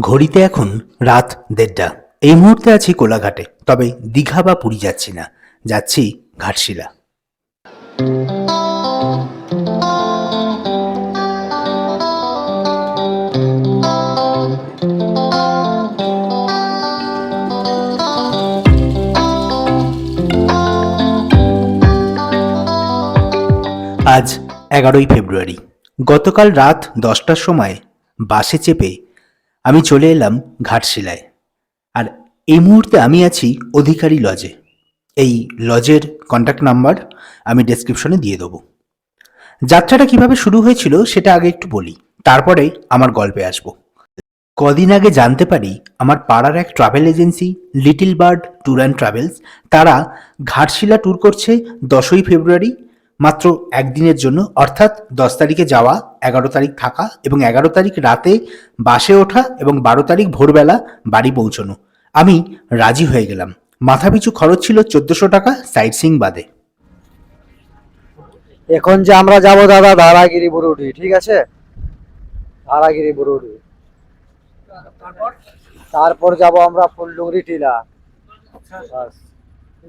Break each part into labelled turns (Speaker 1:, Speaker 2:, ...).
Speaker 1: ঘড়িতে এখন রাত দেড়টা। এই মুহূর্তে আছি কোলাঘাটে, তবে দীঘা বা পুরী যাচ্ছি না। যাচ্ছি ঘাটশিলা। আজ এগারোই ফেব্রুয়ারি। গতকাল রাত দশটার সময় বাসে চেপে আমি চলে এলাম ঘাটশিলায়। আর এই মুহূর্তে আমি আছি অধিকারী লজে। এই লজের কন্ট্যাক্ট নাম্বার আমি ডেসক্রিপশনে দিয়ে দেবো। যাত্রাটা কীভাবে শুরু হয়েছিল সেটা আগে একটু বলি, তারপরে আমার গল্পে আসব। কদিন আগে জানতে পারি, আমার পাড়ার এক travel agency little bird tour and travels তারা ঘাটশিলা ট্যুর করছে দশই ফেব্রুয়ারি মাত্র একদিনের জন্য অর্থাৎ দশ তারিখে যাওয়া এগারো তারিখ থাকা এবং এগারো তারিখ রাতে বাসে ওঠা এবং বারো তারিখ ভোরবেলা বাড়ি পৌঁছানো। আমি রাজি হয়ে গেলাম। মাথাপিছু খরচ ছিল চোদ্দোশো টাকা সাইট সিং বাদে।
Speaker 2: এখন যে আমরা যাব দাদা ধারাগিরি বুরুডি ঠিক আছে? ধারাগিরি বুরুডি। তারপর যাব আমরা ফুলডুংরি টিলা।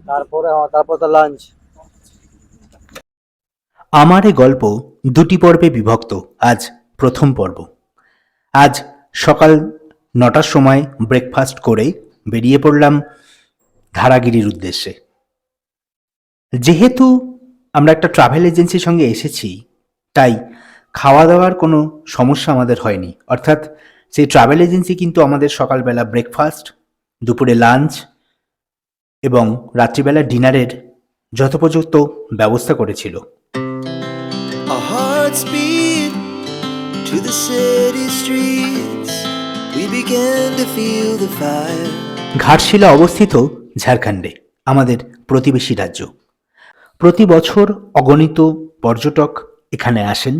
Speaker 2: তারপরে হ্যাঁ, তারপর তো লাঞ্চ
Speaker 1: আমার এ গল্প দুটি পর্বে বিভক্ত। আজ প্রথম পর্ব। আজ সকাল নটার সময় ব্রেকফাস্ট করে বেরিয়ে পড়লাম ধারাগিরির উদ্দেশ্যে। যেহেতু আমরা একটা ট্রাভেল এজেন্সির সঙ্গে এসেছি, তাই খাওয়া দাওয়ার কোনো সমস্যা আমাদের হয়নি। অর্থাৎ সেই ট্রাভেল এজেন্সি কিন্তু আমাদের সকালবেলা ব্রেকফাস্ট দুপুরে লাঞ্চ এবং রাত্রিবেলা ডিনারের যথোপযুক্ত ব্যবস্থা করেছিল।
Speaker 3: To the city streets. We began to feel the fire.
Speaker 1: Ghatshila অবস্থিত ঝাড়খণ্ডে, আমাদের প্রতিবেশী রাজ্য প্রতি বছর অগণিত পর্যটক এখানে আসেন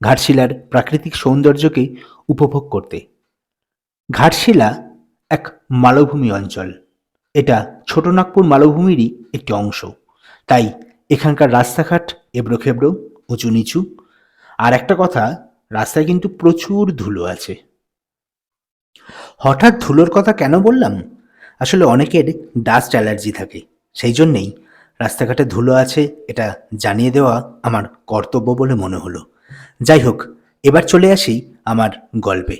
Speaker 1: ঘাটশিলার প্রাকৃতিক সৌন্দর্যকে উপভোগ করতে ঘাটশিলা এক মালভূমি অঞ্চল এটা ছোটনাগপুর মালভূমিরই একটি অংশ তাই এখানকার রাস্তাঘাট এবড়োখেবড়ো, উঁচু নিচু আর একটা কথা রাস্তায় কিন্তু প্রচুর ধুলো আছে। হঠাৎ ধুলোর কথা কেন বললাম? আসলে অনেকের ডাস্ট অ্যালার্জি থাকে সেই জন্যেই রাস্তাঘাটে ধুলো আছে এটা জানিয়ে দেওয়া আমার কর্তব্য বলে মনে হলো। যাই হোক এবার চলে আসি আমার গল্পে.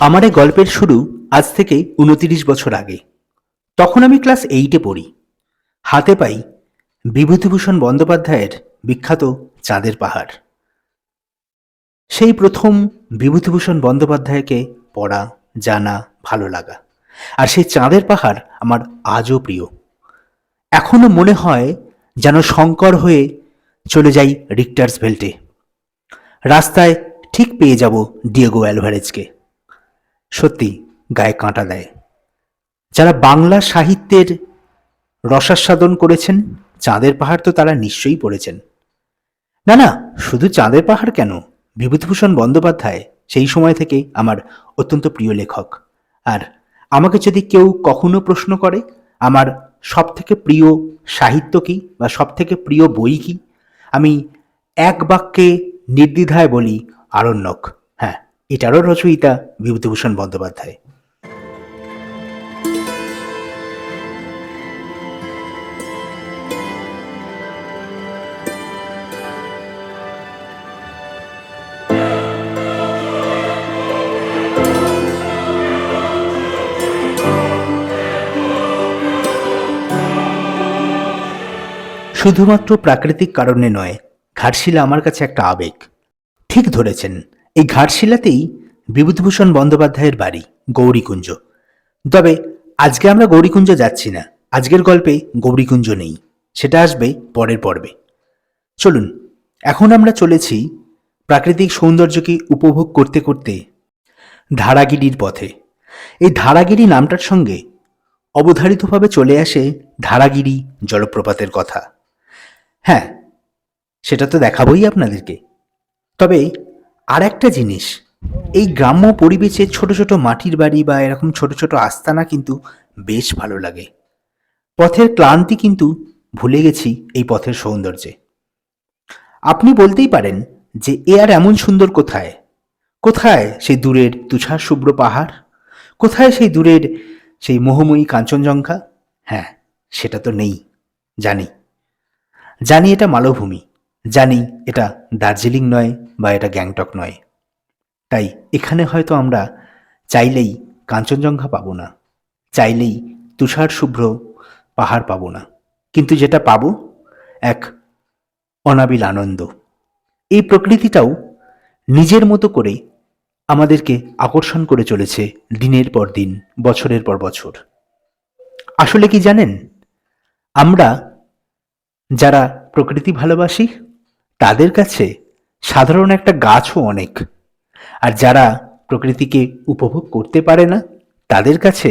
Speaker 1: আমার এই গল্পের শুরু আজ থেকে উনতিরিশ বছর আগে। তখন আমি ক্লাস এইটে পড়ি। হাতে পাই বিভূতিভূষণ বন্দ্যোপাধ্যায়ের বিখ্যাত চাঁদের পাহাড়। সেই প্রথম বিভূতিভূষণ বন্দ্যোপাধ্যায়কে পড়া, জানা, ভালো লাগা। আর সেই চাঁদের পাহাড় আমার আজও প্রিয়। এখনও মনে হয় যেন শঙ্কর হয়ে চলে যাই রিক্টার্স ভেল্টে রাস্তায় ঠিক পেয়ে যাব ডিয়েগো অ্যালভারেজকে সত্যি গায়ে কাঁটা দেয়। যারা বাংলা সাহিত্যের রসাস্বাদন করেছেন, চাঁদের পাহাড় তো তারা নিশ্চয়ই পড়েছেন। না না, শুধু চাঁদের পাহাড় কেন? বিভূতিভূষণ বন্দ্যোপাধ্যায় সেই সময় থেকে আমার অত্যন্ত প্রিয় লেখক। আর আমাকে যদি কেউ কখনো প্রশ্ন করে, আমার সব থেকে প্রিয় সাহিত্য কি বা সব থেকে প্রিয় বই কি, আমি এক বাক্যে নির্দ্বিধায় বলি, আরণ্যক। হ্যাঁ এটারও রচয়িতা বিভূতিভূষণ বন্দ্যোপাধ্যায়। শুধুমাত্র প্রাকৃতিক কারণে নয়, ঘাটশিলা আমার কাছে একটা আবেগ। ঠিক ধরেছেন, এই ঘাটশিলাতেই বিভূতিভূষণ বন্দ্যোপাধ্যায়ের বাড়ি, গৌরীকুঞ্জ। তবে আজকে আমরা গৌরীকুঞ্জ যাচ্ছি না, আজকের গল্পে গৌরীকুঞ্জ নেই, সেটা আসবে পরের পর্বে। চলুন, এখন আমরা চলেছি প্রাকৃতিক সৌন্দর্যকে উপভোগ করতে করতে ধারাগিরির পথে। এই ধারাগিরি নামটার সঙ্গে অবধারিতভাবে চলে আসে ধারাগিরি জলপ্রপাতের কথা। হ্যাঁ সেটা তো দেখাবই আপনাদেরকে। তবে আর একটা জিনিস, এই গ্রাম্য পরিবেশে ছোট ছোট মাটির বাড়ি বা এরকম ছোট ছোট আস্তানা কিন্তু বেশ ভালো লাগে। পথের ক্লান্তি কিন্তু ভুলে গেছি এই পথের সৌন্দর্যে। আপনি বলতেই পারেন যে এ আর এমন সুন্দর কোথায়? কোথায় সেই দূরের তুষার শুভ্র পাহাড়? কোথায় সেই দূরের সেই মোহময়ী কাঞ্চনজঙ্ঘা? হ্যাঁ সেটা তো নেই, জানি। জানি এটা মালভূমি, জানি এটা দার্জিলিং নয় বা এটা গ্যাংটক নয়। তাই এখানে হয়তো আমরা চাইলেই কাঞ্চনজঙ্ঘা পাবো না, চাইলেই তুষার শুভ্র পাহাড় পাবো না। কিন্তু যেটা পাবো, এক অনাবিল আনন্দ। এই প্রকৃতিটাও নিজের মতো করে আমাদেরকে আকর্ষণ করে চলেছে দিনের পর দিন, বছরের পর বছর। আসলে কি জানেন? আমরা যারা প্রকৃতি ভালোবাসি, তাদের কাছে সাধারণ একটা গাছও অনেক। আর যারা প্রকৃতিকে উপভোগ করতে পারে না, তাদের কাছে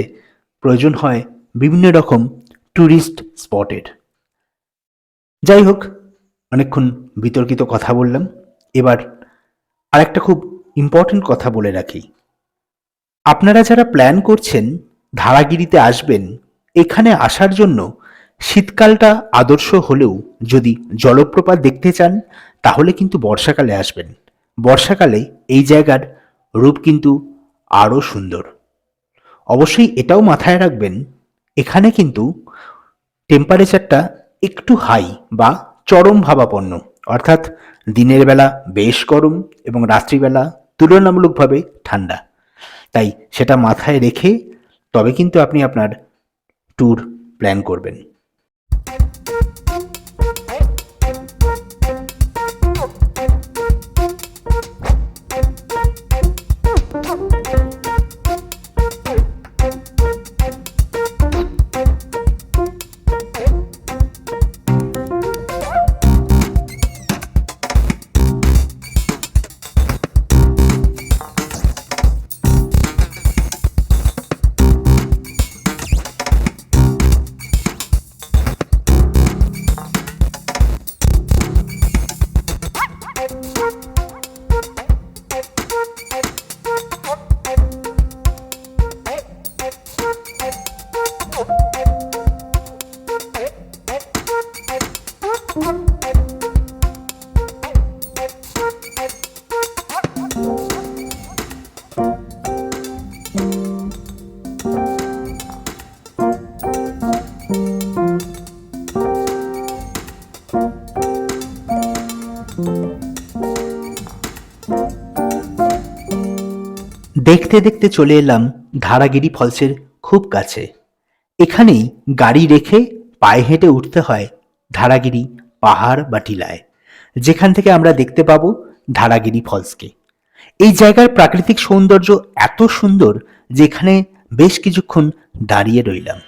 Speaker 1: প্রয়োজন হয় বিভিন্ন রকম ট্যুরিস্ট স্পটের যাই হোক, অনেকক্ষণ বিতর্কিত কথা বললাম। এবার আরেকটা খুব ইম্পর্ট্যান্ট কথা বলে রাখি। আপনারা যারা প্ল্যান করছেন, ধারাগিরিতে আসবেন, এখানে আসার জন্য শীতকালটা আদর্শ হলেও যদি জলপ্রপাত দেখতে চান, তাহলে কিন্তু বর্ষাকালে আসবেন। বর্ষাকালে এই জায়গার রূপ কিন্তু আরও সুন্দর। অবশ্যই এটাও মাথায় রাখবেন, এখানে কিন্তু টেম্পারেচারটা একটু হাই বা চরম ভাবাপন্ন। অর্থাৎ দিনের বেলা বেশ গরম এবং রাত্রিবেলা তুলনামূলকভাবে ঠান্ডা। তাই সেটা মাথায় রেখে তবে কিন্তু আপনি আপনার ট্যুর প্ল্যান করবেন। দেখতে দেখতে চলে এলাম ধারাগিরি ফলসের খুব কাছে। এখানেই গাড়ি রেখে পায়ে হেঁটে উঠতে হয় ধারাগিরি পাহাড় বা টিলায় যেখান থেকে আমরা দেখতে পাবো ধারাগিরি ফলসকে। এই জায়গার প্রাকৃতিক সৌন্দর্য এত সুন্দর যে এখানে বেশ কিছুক্ষণ দাঁড়িয়ে রইলাম।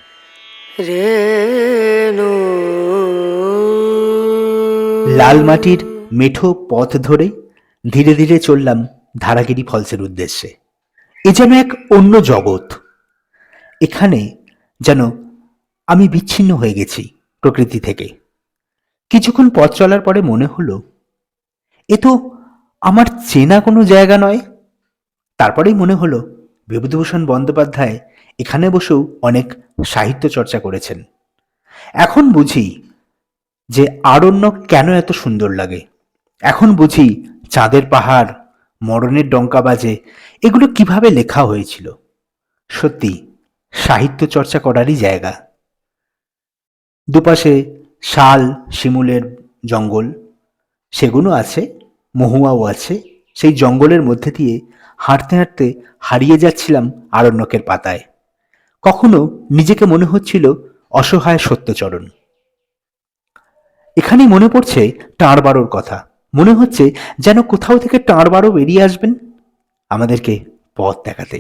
Speaker 1: লাল মাটির মেঠো পথ ধরে ধীরে ধীরে চললাম ধারাগিরি ফলসের উদ্দেশ্যে। এ যেন এক অন্য জগৎ। এখানে যেন আমি বিচ্ছিন্ন হয়ে গেছি প্রকৃতি থেকে। কিছুক্ষণ পথ চলার পরে মনে হলো, এ তো আমার চেনা কোনো জায়গা নয়। তারপরেই মনে হলো, বিভূতিভূষণ বন্দ্যোপাধ্যায় এখানে বসেও অনেক সাহিত্য চর্চা করেছেন। এখন বুঝি যে আরণ্য কেন এত সুন্দর লাগে। এখন বুঝি চাঁদের পাহাড় মরণের ডঙ্কা বাজে, এগুলো কীভাবে লেখা হয়েছিল? সত্যি, সাহিত্য চর্চা করারই জায়গা। দুপাশে শাল, শিমুলের জঙ্গল সেগুলো আছে, মহুয়াও আছে, সেই জঙ্গলের মধ্যে দিয়ে হাঁটতে হাঁটতে হারিয়ে যাচ্ছিলাম আরণ্যকের পাতায়। কখনো নিজেকে মনে হচ্ছিল অসহায় সত্যচরণ। এখানেই মনে পড়ছে টাঁড় বারোর কথা। মনে হচ্ছে যেন কোথাও থেকে টাঁড় বারো বেরিয়ে আসবেন আমাদেরকে পথ দেখাতে।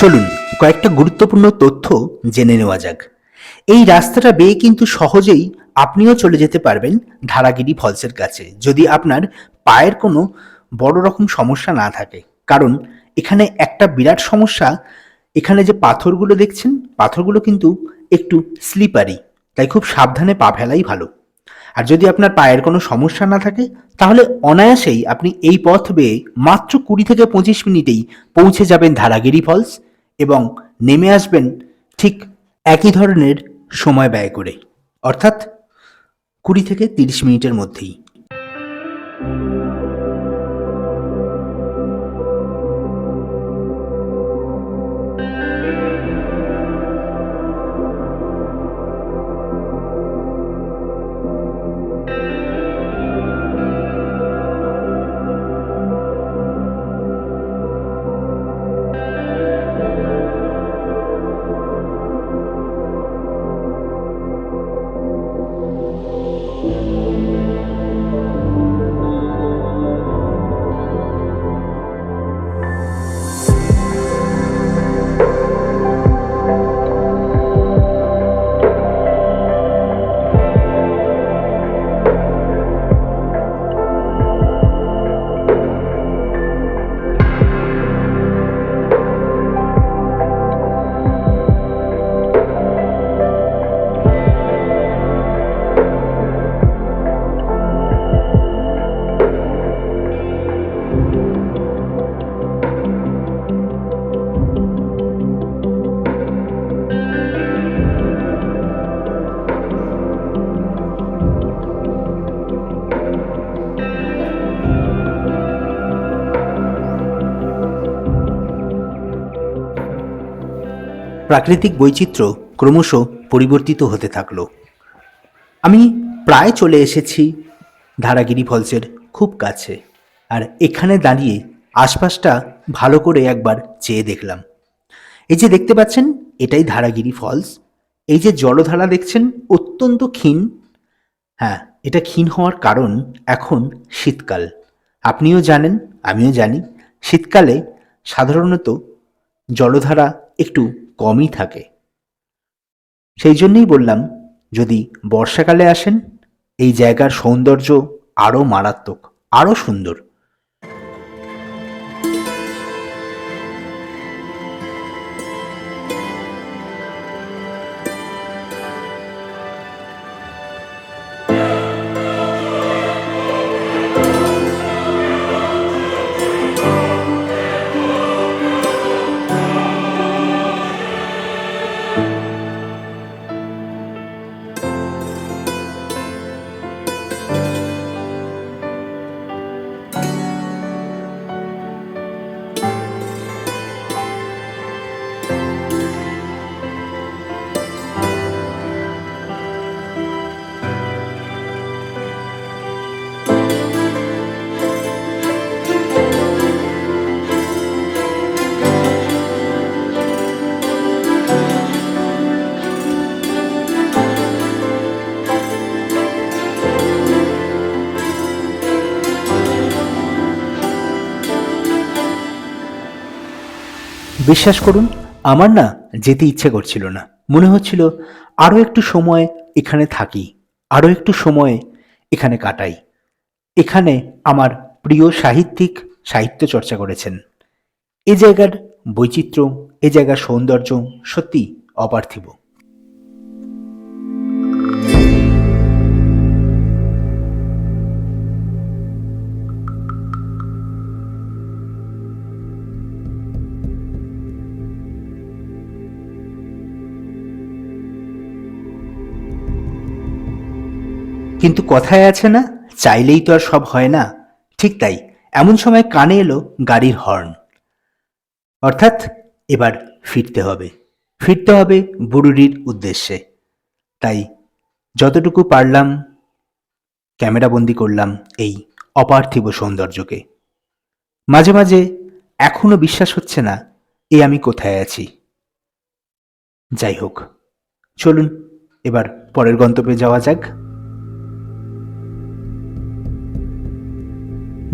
Speaker 1: চলুন, কয়েকটা গুরুত্বপূর্ণ তথ্য জেনে নেওয়া যাক। এই রাস্তাটা বেয়ে কিন্তু সহজেই আপনিও চলে যেতে পারবেন ধারাগিরি ফলসের কাছে, যদি আপনার পায়ের কোনো বড় রকম সমস্যা না থাকে। কারণ, এখানে একটা বিরাট সমস্যা, এখানে যে পাথরগুলো দেখছেন, পাথরগুলো কিন্তু একটু স্লিপারি তাই খুব সাবধানে পা ফেলাই ভালো। আর যদি আপনার পায়ের কোনো সমস্যা না থাকে, তাহলে অনায়াসেই আপনি এই পথ বেয়ে মাত্র কুড়ি থেকে পঁচিশ মিনিটেই পৌঁছে যাবেন ধারাগিরি ফলস এবং নেমে আসবেন ঠিক একই ধরনের সময় ব্যয় করে। অর্থাৎ কুড়ি থেকে তিরিশ মিনিটের মধ্যেই। প্রাকৃতিক বৈচিত্র্য ক্রমশ পরিবর্তিত হতে থাকল। আমি প্রায় চলে এসেছি ধারাগিরি ফলসের খুব কাছে, আর এখানে দাঁড়িয়ে আশপাশটা ভালো করে একবার চেয়ে দেখলাম। এই যে দেখতে পাচ্ছেন, এটাই ধারাগিরি ফলস। এই যে জলধারা দেখছেন, অত্যন্ত ক্ষীণ। হ্যাঁ এটা ক্ষীণ হওয়ার কারণ এখন শীতকাল। আপনিও জানেন, আমিও জানি, শীতকালে সাধারণত জলধারা একটু কমই থাকে। সেই জন্যই বললাম, যদি বর্ষাকালে আসেন, এই জায়গার সৌন্দর্য আরও মারাত্মক, আরও সুন্দর। বিশ্বাস করুন, আমার না যেতে ইচ্ছে করছিল না। মনে হচ্ছিল আরও একটু সময় এখানে থাকি আরও একটু সময় এখানে কাটাই। এখানে আমার প্রিয় সাহিত্যিক সাহিত্য চর্চা করেছেন। এ জায়গার বৈচিত্র্য, এ জায়গার সৌন্দর্য সত্যি অপার্থিব। কিন্তু কথায় আছে না, চাইলেই তো আর সব হয় না। ঠিক তাই, এমন সময় কানে এলো গাড়ির হর্ন। অর্থাৎ এবার ফিরতে হবে। ফিরতে হবে বুরুডির উদ্দেশ্যে। তাই যতটুকু পারলাম, ক্যামেরা বন্দি করলাম এই অপার্থিব সৌন্দর্যকে। মাঝে মাঝে এখনও বিশ্বাস হচ্ছে না, এ আমি কোথায় আছি। যাই হোক, চলুন, এবার পরের গন্তব্যে যাওয়া যাক।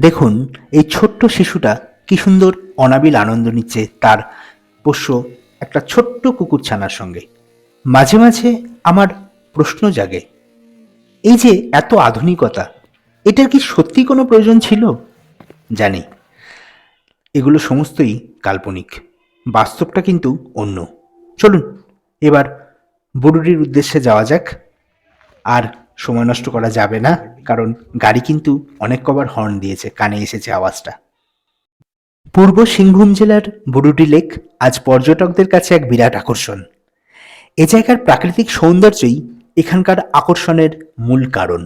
Speaker 1: দেখুন, এই ছোট্ট শিশুটা কি সুন্দর অনাবিল আনন্দ নিচ্ছে তার পোষ্য একটা ছোট্ট কুকুর ছানার সঙ্গে। মাঝে মাঝে আমার প্রশ্ন জাগে, এই যে এত আধুনিকতা, এটার কি সত্যি কোনো প্রয়োজন ছিল? জানি, এগুলো সমস্তই কাল্পনিক, বাস্তবটা কিন্তু অন্য। চলুন, এবার বুরুডির উদ্দেশ্যে যাওয়া যাক, আর সময় নষ্ট করা যাবে না, কারণ গাড়ি কিন্তু অনেক কবার হর্ন দিয়েছে, কানে এসেছে আওয়াজটা। পূর্ব সিংভূম জেলার বুরুডি লেক আজ পর্যটকদের কাছে এক বিরাট আকর্ষণ। এ জায়গার প্রাকৃতিক সৌন্দর্যই এখানকার আকর্ষণের মূল কারণ।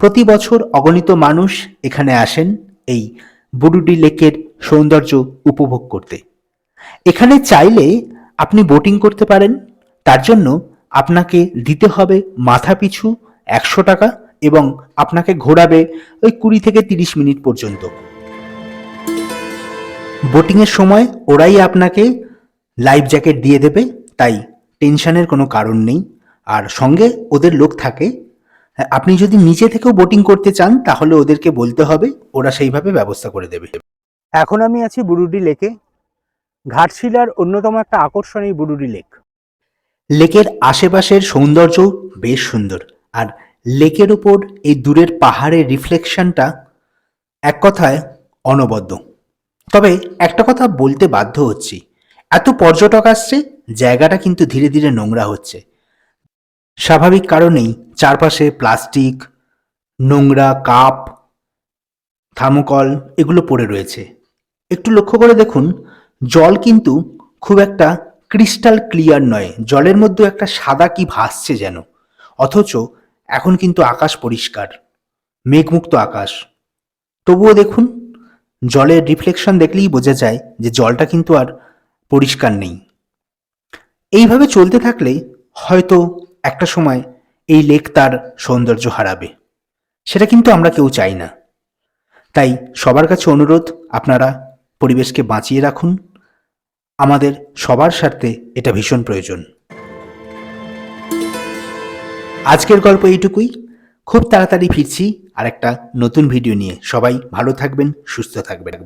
Speaker 1: প্রতি বছর অগণিত মানুষ এখানে আসেন এই বুরুডি লেকের সৌন্দর্য উপভোগ করতে। এখানে চাইলে আপনি বোটিং করতে পারেন, তার জন্য আপনাকে দিতে হবে মাথা পিছু একশো টাকা এবং আপনাকে ঘোরাবে ওই কুড়ি থেকে তিরিশ মিনিট পর্যন্ত। বোটিংয়ের সময় ওরাই আপনাকে লাইফ জ্যাকেট দিয়ে দেবে, তাই টেনশনের কোনো কারণ নেই। আর সঙ্গে ওদের লোক থাকে। আপনি যদি নিজে থেকেও বোটিং করতে চান, তাহলে ওদেরকে বলতে হবে, ওরা সেইভাবে ব্যবস্থা করে দেবে। এখন আমি আছি বুরুডি লেকে। ঘাটশিলার অন্যতম একটা আকর্ষণ এই বুরুডি লেক। লেকের আশেপাশের সৌন্দর্য বেশ সুন্দর। আর লেকের ওপর এই দূরের পাহাড়ের রিফ্লেকশনটা এক কথায় অনবদ্য। তবে একটা কথা বলতে বাধ্য হচ্ছি, এত পর্যটক আসছে, জায়গাটা কিন্তু ধীরে ধীরে নোংরা হচ্ছে। স্বাভাবিক কারণেই চারপাশে প্লাস্টিক, নোংরা কাপ থার্মোকল এগুলো পড়ে রয়েছে। একটু লক্ষ্য করে দেখুন, জল কিন্তু খুব একটা ক্রিস্টাল ক্লিয়ার নয়, জলের মধ্যে একটা সাদা কি ভাসছে যেন। অথচ এখন কিন্তু আকাশ পরিষ্কার, মেঘমুক্ত আকাশ। তবুও দেখুন, জলের রিফ্লেকশন দেখলেই বোঝা যায় যে জলটা কিন্তু আর পরিষ্কার নেই। এইভাবে চলতে থাকলে হয়তো একটা সময় এই লেক তার সৌন্দর্য হারাবে। সেটা কিন্তু আমরা কেউ চাই না। তাই সবার কাছে অনুরোধ, আপনারা পরিবেশকে বাঁচিয়ে রাখুন। আমাদের সবার স্বার্থে এটা ভীষণ প্রয়োজন। আজকের গল্প এইটুকুই। খুব তাড়াতাড়ি ফিরছি আর একটা নতুন ভিডিও নিয়ে। সবাই ভালো থাকবেন, সুস্থ থাকবেন।